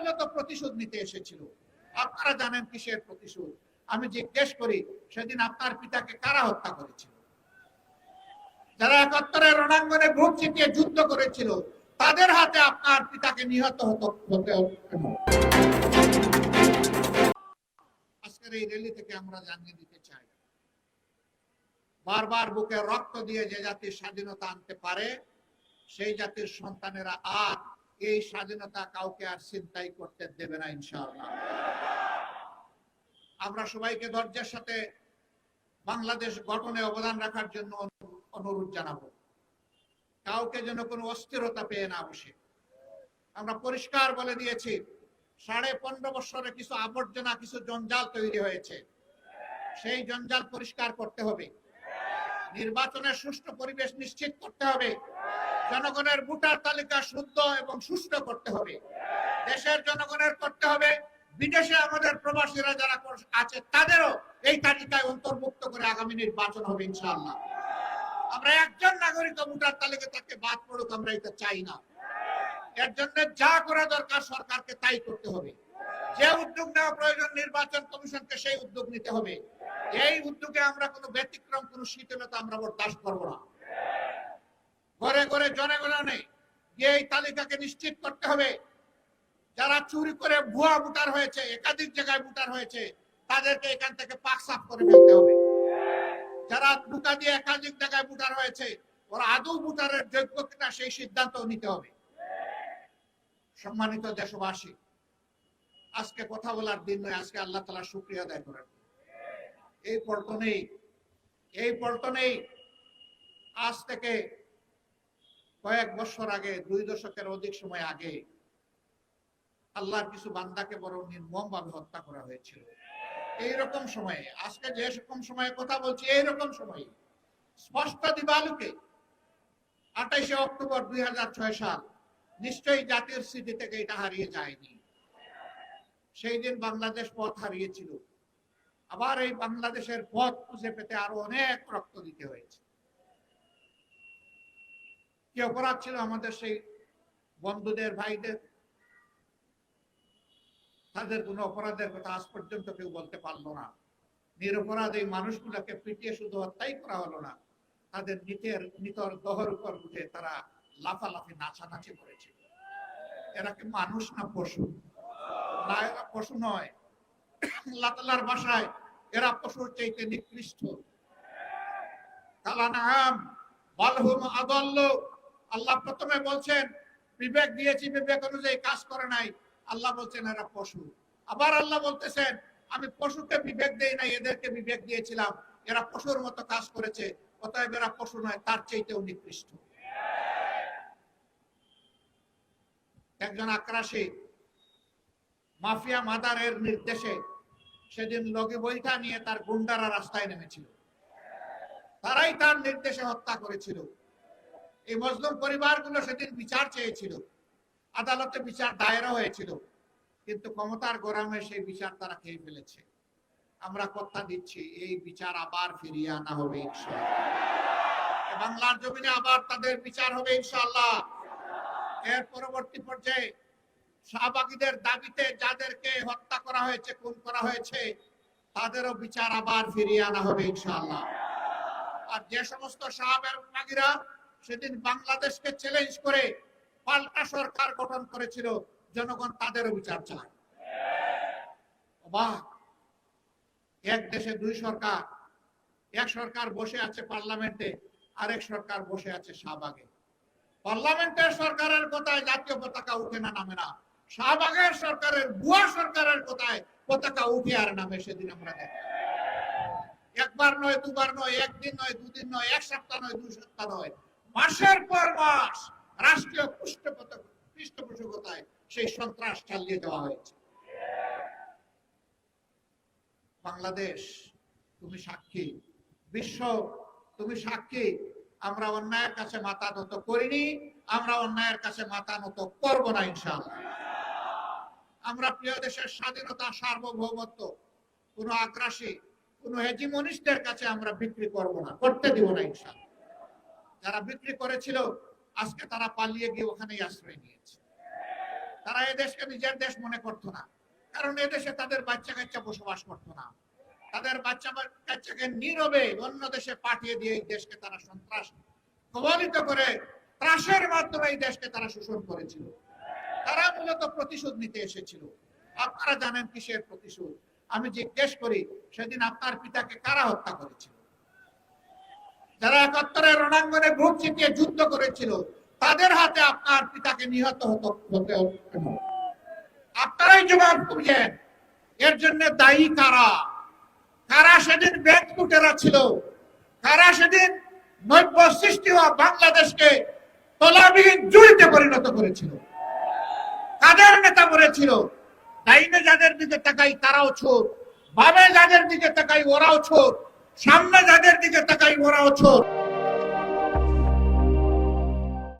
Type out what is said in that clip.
মূলত প্রতিশোধ নিতে এসেছিল। আপনারা জানেন কিসের প্রতিশোধ? আমি জিজ্ঞেস করি, সেদিন আপনার পিতাকে কারা হত্যা করেছিল? যারা একাত্তরের রণাঙ্গনে বুক চিতিয়ে যুদ্ধ করেছিল, তাদের হাতে আপনার পিতাকে নিহত হতো হতে আজকের এই র্যালি থেকে আমরা জানিয়ে দিতে চাই, বারবার বুকে রক্ত দিয়ে যে জাতির স্বাধীনতা আনতে পারে, সেই জাতির সন্তানেরা আর এই স্বাধীনতা কাউকে আর চিন্তাই করতে দেবে না, ইনশাআল্লাহ। আমরা সবাইকে ধৈর্যের সাথে বাংলাদেশ গঠনে অবদান রাখার জন্য অনুরোধ জানাব। কাউকে যেন কোনো অস্থিরতা পেয়ে না বসে। আমরা পরিষ্কার বলে দিয়েছি, সাড়ে পনেরো বছরে কিছু আবর্জনা, কিছু জঞ্জাল তৈরি হয়েছে। সেই জঞ্জাল পরিষ্কার করতে হবে। নির্বাচনের সুষ্ঠু পরিবেশ নিশ্চিত করতে হবে। জনগণের ভোটার তালিকা শুদ্ধ এবং সুষ্ঠু করতে হবে। দেশের জনগণের করতে হবে। বিদেশে আমাদের প্রবাসীরা যারা আছে, তাদেরও এই তালিকায় অন্তর্ভুক্ত করে আগামী নির্বাচন হবে, ইনশাআল্লাহ। আমরা একজন নাগরিক ভোটার তালিকা তাকে বাদ পড়ুক, আমরা এটা চাই না। এর জন্য যা করা দরকার সরকারকে তাই করতে হবে। যে উদ্যোগ নেওয়া প্রয়োজন, নির্বাচন কমিশনকে সেই উদ্যোগ নিতে হবে। এই উদ্যোগে আমরা কোনো ব্যতিক্রম, কোনো শীতলতা আমরা বরদাস্ত করব না। ঘরে ঘরে জনগণে গিয়ে এই তালিকাকে নিশ্চিত করতে হবে। যারা চুরি করে ভুয়া ভোটার হয়েছে, একাধিক জায়গায় ভোটার হয়েছে, তাদেরকে এখান থেকে পাক সাফ করে ফেলতে হবে। যারা ঢুকা দিয়ে একাধিক জায়গায় ভোটার হয়েছে, ওরা আদৌ ভোটারের যোগ্য কিনা সেই সিদ্ধান্ত নিতে হবে। সম্মানিত দেশবাসী, আজকে কথা বলার দিন নয়, আজকে আল্লাহ তালা শুক্রিয়া আদায় করেন। এই পল্টনেই এই পল্টনেই আজ থেকে কয়েক বছর আগে, দুই দশকের অধিক সময় আগে, আল্লাহর কিছু বান্দাকে বড় নির্মম ভাবে হত্যা করা হয়েছিল। এইরকম সময়ে, আজকে যে রকম সময়ে কথা বলছি, এইরকম সময়ে, স্পষ্ট দিবালুকে, আঠাইশে অক্টোবর দুই হাজার ছয় সাল, নিশ্চয়ই জাতির স্মৃতি থেকে এটা হারিয়ে যায়নি। সেই দিন বাংলাদেশ পথ হারিয়েছিল। আবার এই বাংলাদেশের পথ খুঁজে পেতে আরও অনেক রক্ত দিতে হয়েছে। কি অপরাধ ছিল আমাদের সেই বন্ধুদের, ভাইদের? তাদের কোনো অপরাধের কথা আজ পর্যন্ত কেউ বলতে পারল না। নিরপরাধ এই মানুষগুলোকে পিটিয়ে শুধু হত্যাই করা হলো না, তাদের নিতের, নিতর দহর উপর উঠে তারা লাফালাফি, নাচানাচি করেছে। এরা কি মানুষ না পশু? না, এরা পশু নয়। তাআলার ভাষায় এরা পশুর চাইতে নিকৃষ্ট। কালানাম বালহুম আদল্ল আল্লাহ প্রথমে বলছেন, বিবেক দিয়েছি, বিবেক অনুযায়ী কাজ করে নাই। আল্লাহ বলছেন, এরা পশু। আবার আল্লাহ বলতেছেন, আমি পশুকে বিবেক দেই নাই, এদেরকে বিবেক দিয়েছিলাম। এরা পশুর মতো কাজ করেছে, অতএব এরা পশু নয়, তার চাইতেও নিকৃষ্ট। একজন আক্রাসী মাফিয়া মাদারের নির্দেশে সেদিন লগে বইটা নিয়ে তার গুন্ডারা রাস্তায় নেমেছিল। তারাই তার নির্দেশে হত্যা করেছিল। এই মজলুম পরিবারগুলো সেদিন বিচার চেয়েছিল। আদালতে বিচার দায়েরও হয়েছিল। কিন্তু ক্ষমতার গরমে সেই বিচার তারা খেয়ে ফেলেছে। আমরা কথা দিচ্ছি, এই বিচার আবার ফিরিয়ে আনা হবে ইনশাআল্লাহ। বাংলার জমিনে আবার তাদের বিচার হবে ইনশাআল্লাহ। এর পরবর্তী পর্যায়ে শাহবাগীদের দাবিতে যাদেরকে হত্যা করা হয়েছে, খুন করা হয়েছে, তাদেরও বিচার আবার ফিরিয়ে আনা হবে ইনশাআল্লাহ। আর যে সমস্ত শাহবাগীরা সেদিন বাংলাদেশকে চ্যালেঞ্জ করে পাল্টা সরকার গঠন করেছিল, জনগণ তাদেরও বিচার চায় এক দেশে দুই সরকার, এক সরকার বসে আছে পার্লামেন্টে, আরেক সরকার বসে আছে শাহবাগে। পার্লামেন্টের সরকারের কথায় জাতীয় পতাকা উঠে না নামে না? শাহবাগের সরকারের বুয়া সরকারের কথায় পতাকা উঠে আর নামে সেদিন আমরা দেখি। একবার নয়, দুবার নয়, একদিন নয়, দুদিন নয়, এক সপ্তাহ নয়, দুই সপ্তাহ নয়। মাসের পর মাস রাষ্ট্রীয় পৃষ্ঠপোষক পৃষ্ঠপোষকতায় সেই সন্ত্রাস চালিয়ে দেওয়া হয়েছে। বাংলাদেশ, তুমি সাক্ষী। বিশ্ব, তুমি সাক্ষী। আমরা অন্যায়ের কাছে মাথা নত করিনি, আমরা অন্যায়ের কাছে মাথা নত করব না, ইনশাআল্লাহ। আমরা প্রিয় দেশের স্বাধীনতা, সার্বভৌমত্ব, কোন আগ্রাসী, কোন হেজিমনিস্টের কাছে আমরা বিক্রি করব না, করতে দিব না, ইনশাআল্লাহ। যারা বিক্রি করেছিল, আজকে তারা পালিয়ে গিয়ে ওখানেই আশ্রয় নিয়েছে। তারা এদেশকে নিজের দেশ মনে করতো না, কারণ এদেশে তাদের বাচ্চা কাচ্চা বসবাস করতো না। তাদের বাচ্চা কাচ্চাকে নীরবে অন্য দেশে পাঠিয়ে দিয়ে এই দেশকে তারা সন্ত্রাস কবলিত করে, ত্রাসের মাধ্যমে এই দেশকে তারা শোষণ করেছিল। তারা মূলত প্রতিশোধ নিতে এসেছিল। আপনারা জানেন কিসের প্রতিশোধ? আমি জিজ্ঞেস করি, সেদিন আপনার পিতাকে কারা হত্যা করেছিল? যারা একাত্তরের রণাঙ্গনে বুক চিতিয়ে যুদ্ধ করেছিল। তাদের হাতে আপনার পিতাকে নিহত হতো, হতে আপনারাই জবাব খুঁজেন এর জন্য দায়ী কারা? কারা সেদিন ব্যাংক লুটেরা ছিল? কারা সেদিন নৈব্য সৃষ্টি হওয়া বাংলাদেশকে তলাবিহীন জুড়িতে পরিণত করেছিল? কাদের নেতা বলেছিল ডাইনে যাদের দিকে তাকাই তারাও ছোট, বামে যাদের দিকে তাকাই ওরাও ছোট, সামনে যাদের দিকে তাকাই ওরাও ছোট।